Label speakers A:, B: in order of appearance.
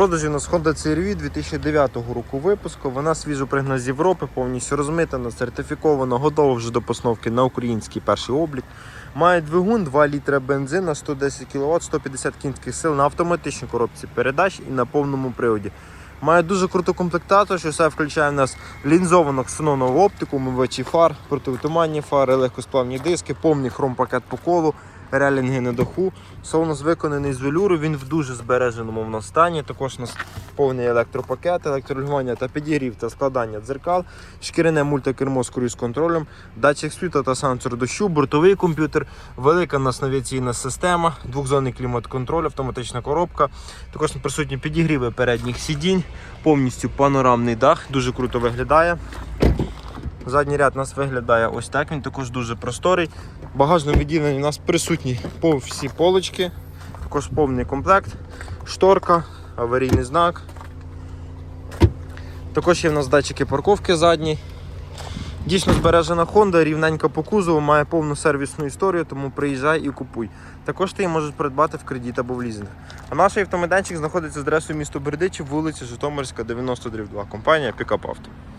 A: продажі у нас Honda CR-V 2009 року випуску. Вона свіжо пригнана з Європи, повністю розмитана, сертифікована, готова вже до постановки на український перший облік. Має двигун 2 літра бензина, 110 кВт, 150 кінських сил на автоматичній коробці передач і на повному приводі. Має дуже круту комплектацію, що все включає в нас лінзовану ксенонову оптику, мивачі фар, протиутуманні фари, легкосплавні диски, повний хромпакет по колу, релінги на даху. Салон виконаний з велюру, він в дуже збереженому в нас стані. Також у нас повний електропакет, електролювання та підігрів та складання дзеркал, шкіряне мультикермо з круїз-контролем, датчик світла та сенсор дощу, бортовий комп'ютер, велика у нас навігаційна система, двохзонний клімат-контроль, автоматична коробка. Також присутні підігріви передніх сидінь, повністю панорамний дах, дуже круто виглядає. Задній ряд у нас виглядає ось так, він також дуже просторий. В багажному відділенні у нас присутні по всі полочки, також повний комплект, шторка, аварійний знак. Також є в нас датчики парковки задні. Дійсно збережена Honda, рівненька по кузову, має повну сервісну історію, тому приїжджай і купуй. Також ти її можеш придбати в кредит або в лізинг. А наш автомайданчик знаходиться з адресою місто Бердичів, вулиця Житомирська, 90 2. Компанія Pickup Auto.